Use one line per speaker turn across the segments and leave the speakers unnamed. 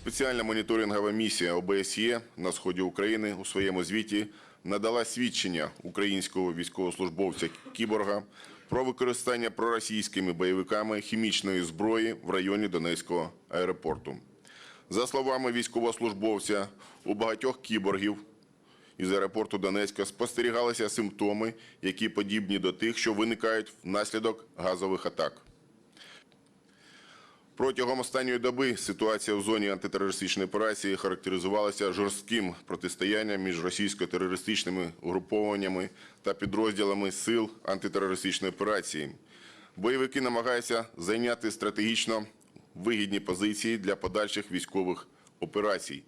Спеціальна моніторингова місія ОБСЄ на сході України у своєму звіті надала свідчення українського військовослужбовця Кіборга про використання проросійськими бойовиками хімічної зброї в районі Донецького аеропорту. За словами військовослужбовця, у багатьох кіборгів із аеропорту Донецька спостерігалися симптоми, які подібні до тих, що виникають внаслідок газових атак. Протягом останньої доби ситуація в зоні антитерористичної операції характеризувалася жорстким протистоянням між російсько-терористичними угрупованнями та підрозділами сил антитерористичної операції. Бойовики намагаються зайняти стратегічно вигідні позиції для подальших військових операцій.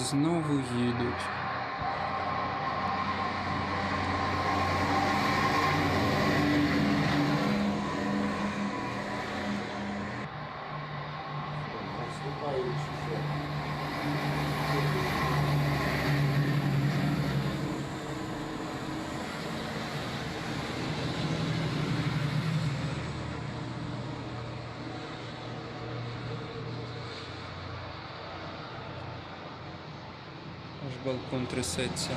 Знову їдуть. Аж балкон трясеться.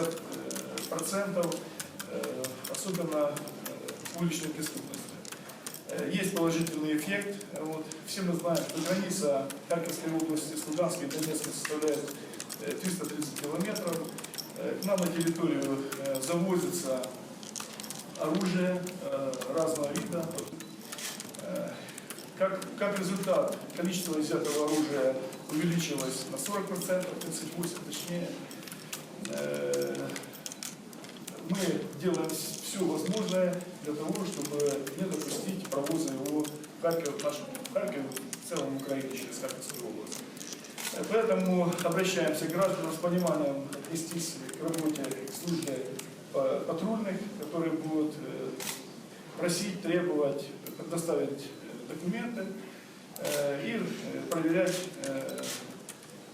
50%, э, особенно э, уличной преступности. Э, Есть положительный эффект. Вот. Все мы знаем, что граница Харьковской области с Луганской и Донецкой составляет э, 330 километров. К нам на территорию завозится оружие разного вида. Как, как результат, количество изъятого оружия увеличилось на 40%, 38% точнее. Делаем все возможное для того, чтобы не допустить провоза его в Харьков, в нашем в Харькове, в целом Украине через Харьковскую область. Э, Поэтому обращаемся к гражданам с пониманием отнестись к работе службы э, патрульных, которые будут э, просить, требовать, предоставить документы и проверять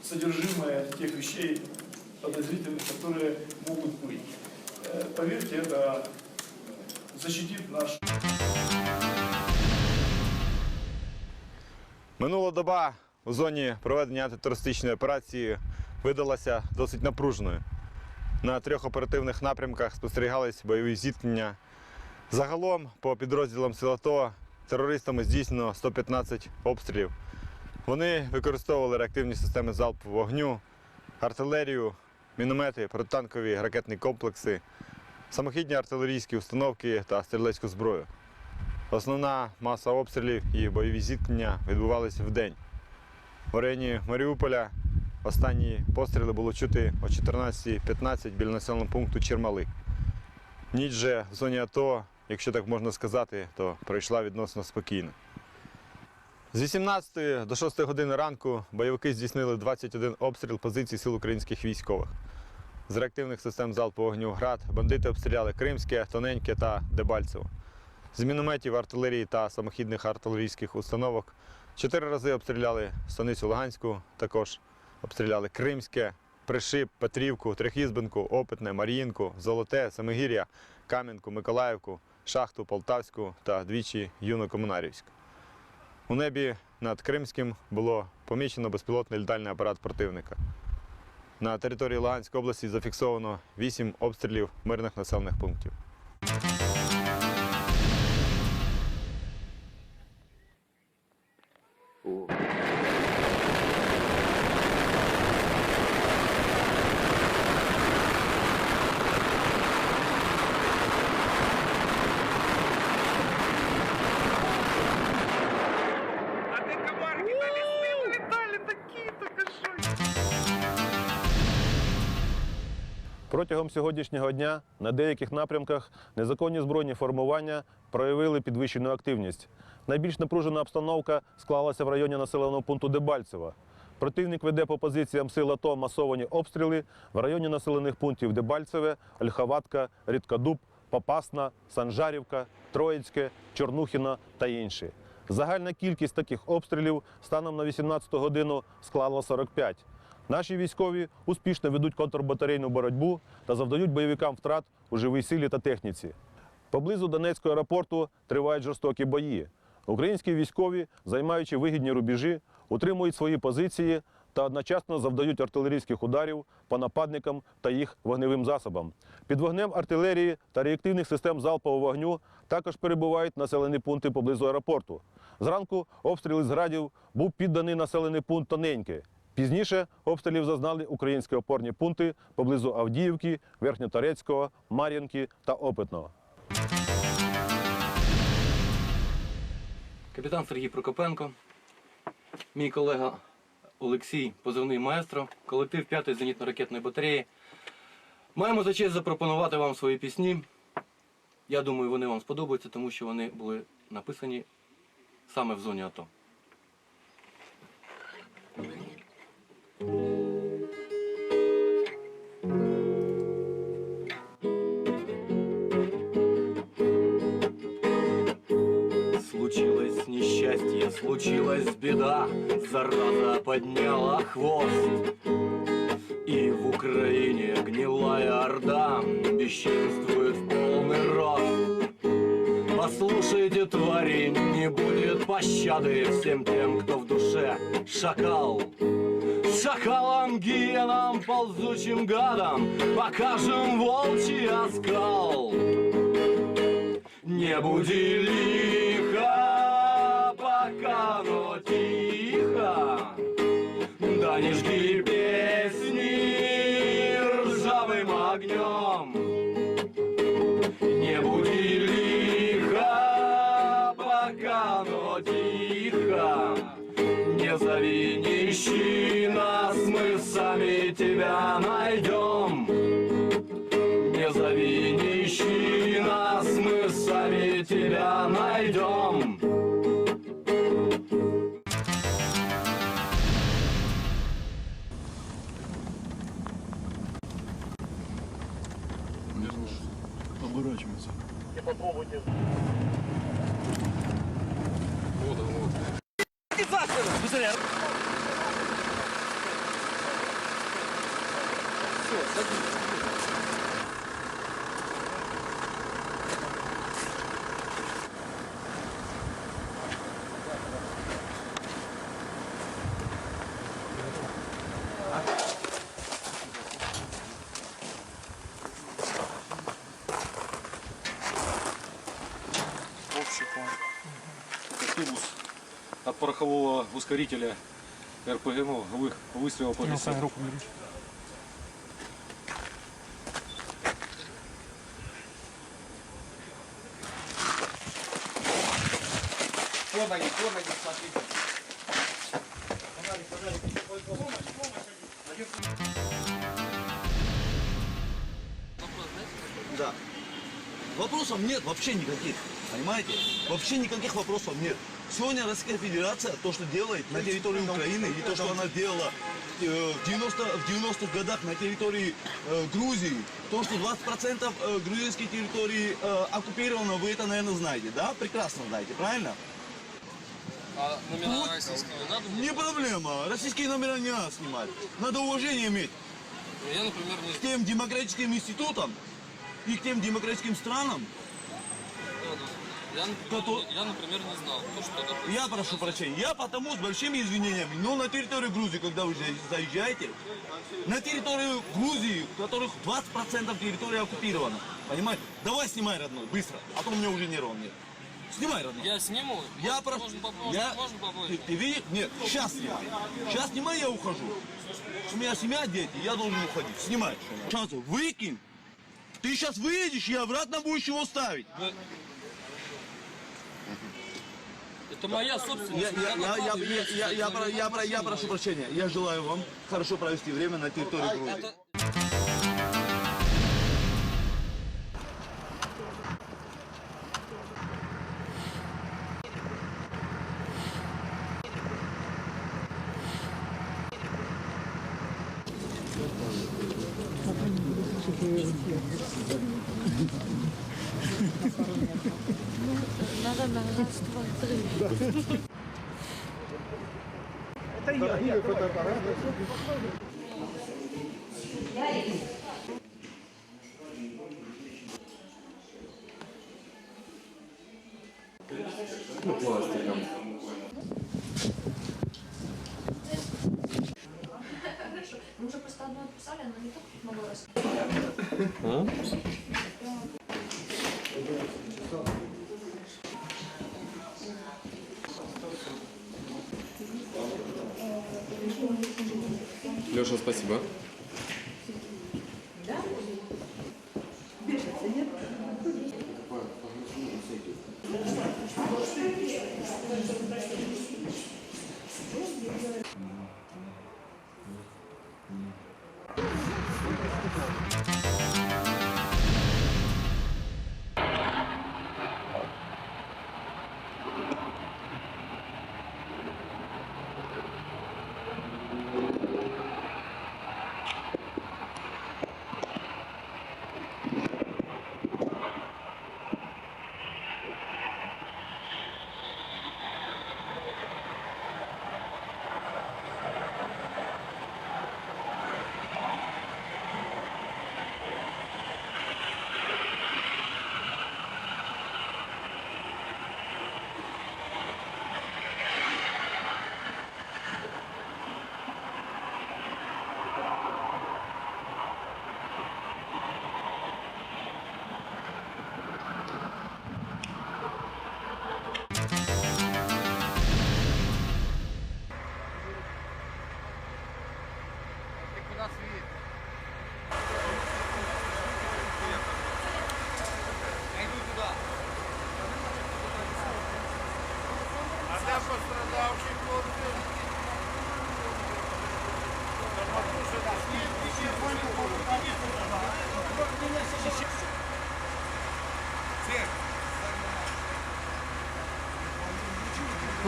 содержимое тех вещей подозрительных, которые могут быть. Э, Поверьте, это защитит наш
Минула доба у зоні проведення антитерористичної операції видалася досить напруженою. На трьох оперативних напрямках спостерігались бойові зіткнення. Загалом по підрозділам сил АТО терористами здійснено 115 обстрілів. Вони використовували реактивні системи залпового вогню, артилерію, міномети, протитанкові ракетні комплекси, самохідні артилерійські установки та стрілецьку зброю. Основна маса обстрілів і бойові зіткнення відбувалися вдень. В районі Маріуполя останні постріли було чути о 14.15 біля населеного пункту Чермали. Ніч же в зоні АТО, якщо так можна сказати, то пройшла відносно спокійно. З 18 до 6 години ранку бойовики здійснили 21 обстріл позицій сил українських військових. З реактивних систем залпового вогню «Град» бандити обстріляли Кримське, Тоненьке та Дебальцево. З мінометів, артилерії та самохідних артилерійських установок чотири рази обстріляли станицю Луганську, також обстріляли Кримське, Пришип, Петрівку, Трехізбинку, Опитне, Маріїнку, Золоте, Самигір'я, Кам'янку, Миколаївку, Шахту, Полтавську та двічі Юно-Комунарівську. У небі над Кримським було помічено безпілотний літальний апарат противника. На території Луганської області зафіксовано 8 обстрілів мирних населених пунктів.
Протягом сьогоднішнього дня на деяких напрямках незаконні збройні формування проявили підвищену активність. Найбільш напружена обстановка склалася в районі населеного пункту Дебальцева. Противник веде по позиціям сил АТО масовані обстріли в районі населених пунктів Дебальцеве, Ольховатка, Рідкодуб, Попасна, Санжарівка, Троїцьке, Чорнухіна та інші. Загальна кількість таких обстрілів станом на 18 годину склала 45. Наші військові успішно ведуть контрбатарейну боротьбу та завдають бойовикам втрат у живій силі та техніці. Поблизу Донецького аеропорту тривають жорстокі бої. Українські військові, займаючи вигідні рубежі, утримують свої позиції та одночасно завдають артилерійських ударів по нападникам та їх вогневим засобам. Під вогнем артилерії та реактивних систем залпового вогню також перебувають населені пункти поблизу аеропорту. Зранку обстріли з градів був підданий населений пункт Тоненьке. Пізніше обстрілів зазнали українські опорні пункти поблизу Авдіївки, Верхньоторецького, Мар'їнки та Опитного.
Капітан Сергій Прокопенко, мій колега Олексій, позивний маестро, колектив 5-ї зенітно-ракетної батареї. Маємо за честь запропонувати вам свої пісні. Я думаю, вони вам сподобаються, тому що вони були написані саме в зоні АТО. Случилось несчастье, случилась беда, зараза подняла хвост. И в Украине гнилая орда бесчинствует в полный рост. Послушайте, твари, не будет пощады всем тем, кто в душе шакал. Шакалам, гиенам, ползучим гадам покажем волчий оскал. Не буди лихо, пока оно тихо, Да не жги песни ржавым огнем. Не буди лихо, пока оно тихо, Не зови, не ищи нас, мы сами тебя найдем. Не зови, не ищи нас, мы сами тебя найдем.
общий тубус от порохового ускорителя РПГ, ну, вы- выстрела по весу.
Да. Вопросов нет вообще никаких. Понимаете? Вообще никаких вопросов нет. Сегодня Российская Федерация, то, что делает на территории Украины, и то, что она делала э, в 90 в 90-х годах на территории э, Грузии, то, что 20% э, грузинской территории оккупировано, вы это, наверное, знаете, да? Прекрасно знаете, правильно?
А номера российского надо?
Не проблема. Российские номера не надо снимать. Надо уважение иметь
Я, например, не
к тем демократическим институтам и к тем демократическим странам.
Я,
Кото-
я, например, не знал, то, что это...
Я прошу прощения. Я потому с большими извинениями. Но на территорию Грузии, когда вы за- заезжаете, на территорию Грузии, у которых 20% территории оккупирована. Понимаете? Давай снимай, родной, быстро. А то у меня уже нервов нет. Снимай, родной.
Я сниму.
Я
Можно-
прошу.
Можно попозже.
Я...
Можно попозже.
Ты, ты видишь? Нет, сейчас снимай. Сейчас снимай, я ухожу. У меня семья, дети, я должен уходить. Снимай. Сейчас выкинь. Ты сейчас выедешь, и обратно будешь его ставить.
Это моя собственность.
Я, я, я, я, я, я, я, я, я прошу прощения. Я желаю вам хорошо провести время на территории Грузии.
Это я.
Леша, спасибо.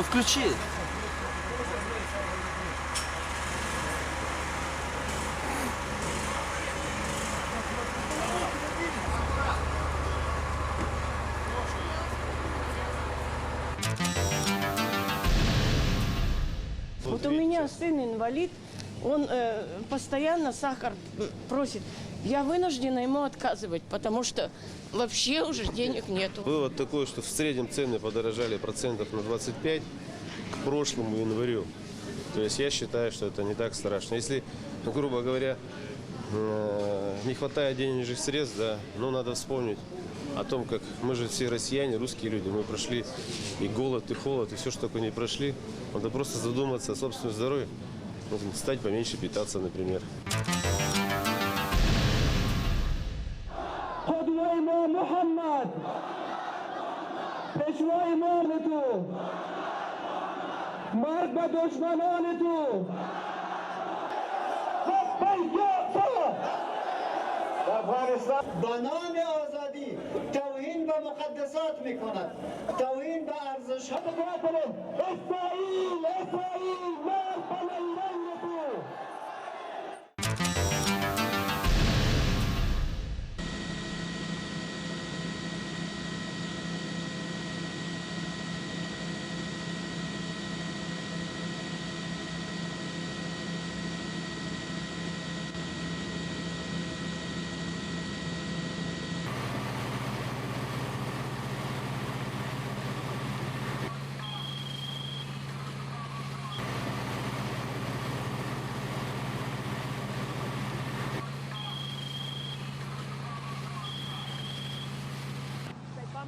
Включи.
Вот у меня сын инвалид, он э, постоянно сахар просит. Я вынуждена ему отказывать, потому что вообще уже денег нету.
Вывод такой, что в среднем цены подорожали процентов на 25 к прошлому январю. То есть я считаю, что это не так страшно. Если, ну, грубо говоря, э, не хватает денежных средств, да, ну надо вспомнить о том, как мы же все россияне, русские люди, мы прошли и голод, и холод, и все, что такое не прошли. Надо просто задуматься о собственном здоровье, стать поменьше питаться, например. ما محمد. پشوای مرد تو مرد به دشمنان تو.
خب، افغانستان به نام آزادی توهین
به مقدسات می‌کند. توهین به ارزش ها. خب، اسرائیل اسرائیل مرد به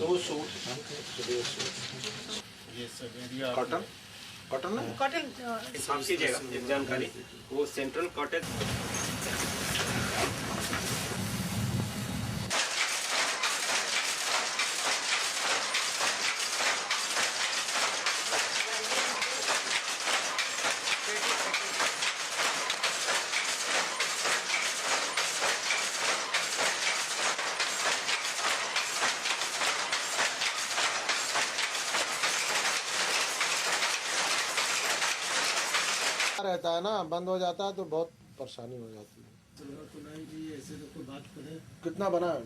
दो suit
cotton cotton ना?
Cotton exam की जगह एग्ज़ाम खाली वो सेंट्रल
कॉटन है ना बंद हो जाता है तो बहुत परेशानी हो जाती है। कितना बना है?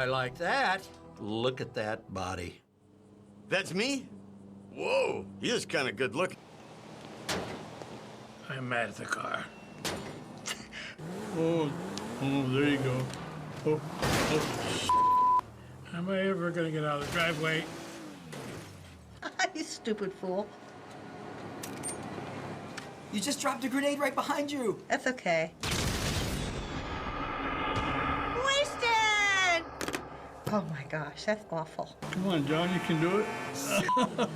I like that. Look at that body.
That's me? Whoa, he is kind of good looking.
I'm mad at the car. oh, oh, there you go. Oh, oh. Am I ever gonna get out of the driveway?
you stupid fool.
You just dropped a grenade right behind you.
That's okay. Oh my gosh, that's awful.
Come on, John, you can do it. Oh, God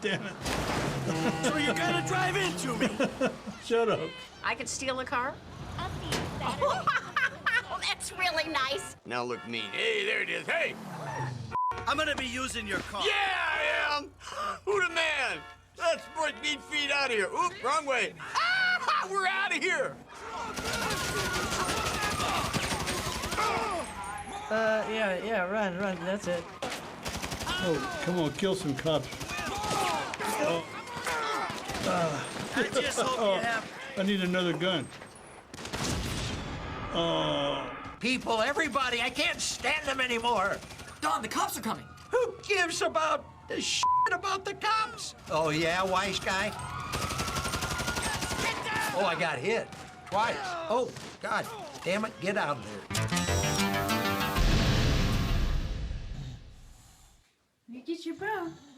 damn it.
So you're gonna drive into me.
Shut up.
I could steal a car? Oh, that's really nice.
Now look mean. Hey, there it is. Hey! I'm gonna be using your car. Yeah, I am! Who the man? Let's break these feet out of here. Oop, wrong way. Ah, we're out of here!
Uh, yeah, yeah, run, run, that's it.
Oh, come on, kill some cops. Oh.
I just hope you have
I need another gun. Oh.
people, everybody. I can't stand them anymore.
Don, the cops are coming.
Who gives about the shit about the cops? Oh, yeah, wise guy? Oh, I got hit. Twice. Oh, God. Damn it, get out of there.
Get your bro?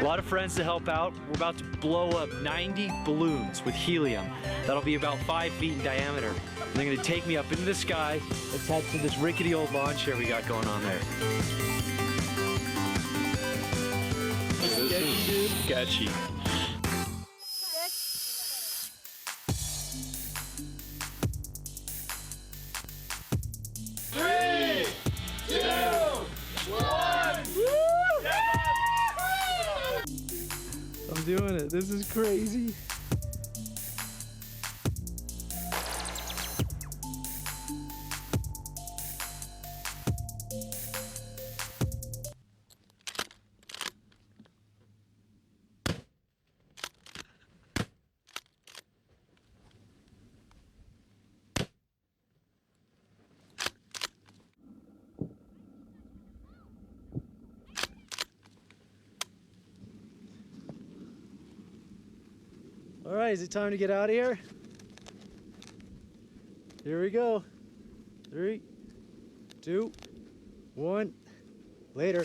A lot of friends to help out. We're about to blow up 90 balloons with helium. That'll be about five feet in diameter. And they're gonna take me up into the sky. Let's head to this rickety old lawn chair we got going on there. Sketchy, right, is it time to get out of here? Here we go. Three, two, one. Later.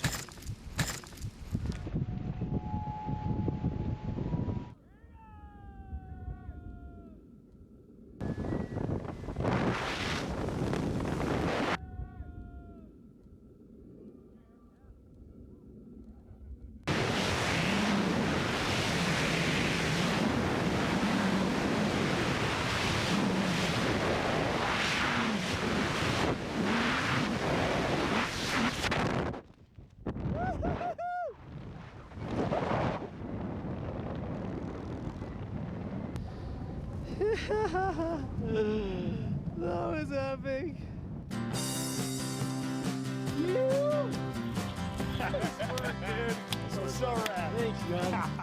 that was epic. Woo! Dude. So, so rad. Thanks, man.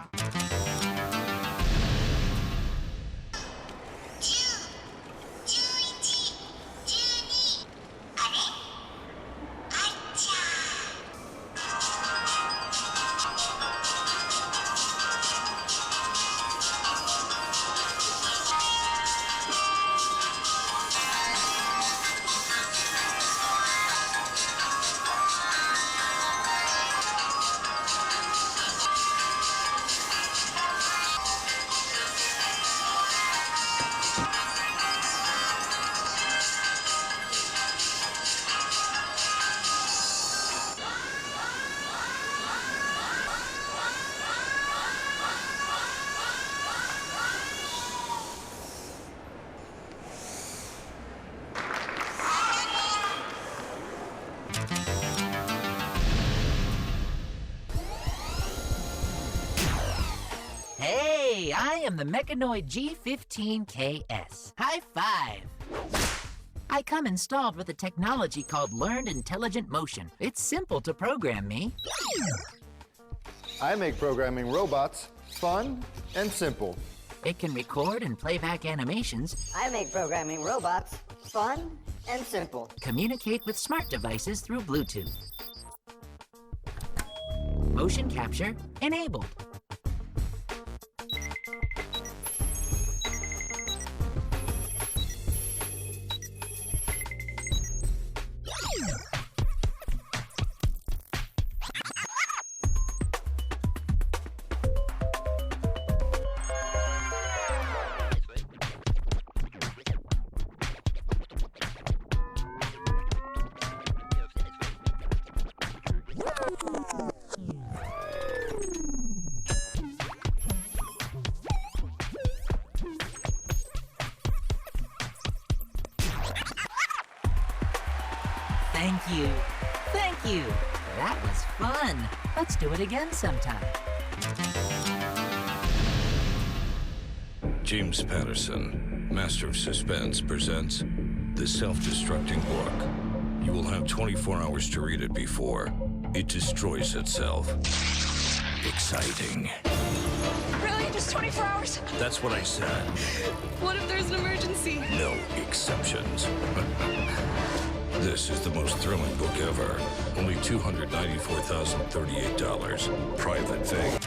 am the Mechanoid G15KS. High five! I come installed with a technology called Learned Intelligent Motion. It's simple to program me.
I make programming robots fun and simple.
It can record and play back animations,
I make programming robots fun and simple.
communicate with smart devices through Bluetooth. Motion capture enabled. Again sometime.
James Patterson, Master of Suspense, presents The Self Destructing Book. You will have 24 hours to read it before it destroys itself. Exciting.
Really? Just 24 hours?
That's what I said.
What if there's an emergency?
No exceptions. this is the most thrilling book ever. Only $294,038. Private thing.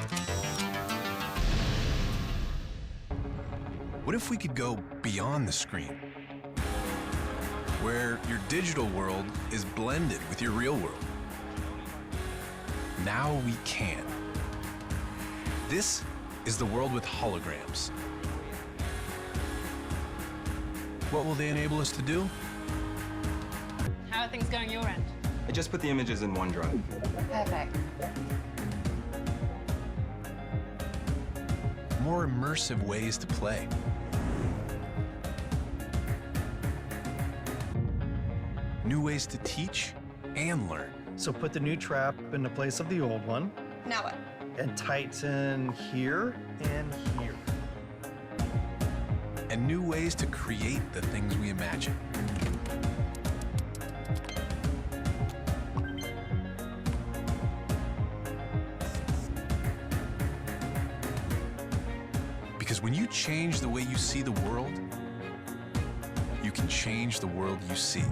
What if we could go beyond the screen? Where your digital world is blended with your real world. Now we can. This is the world with holograms. What will they enable us to do?
How are things going your end?
I just put the images in OneDrive.
Perfect.
More immersive ways to play. New ways to teach and learn.
So put the new trap in the place of the old one
Now what?
and tighten here and here.
And new ways to create the things we imagine. Change the way you see the world, you can change the world you see.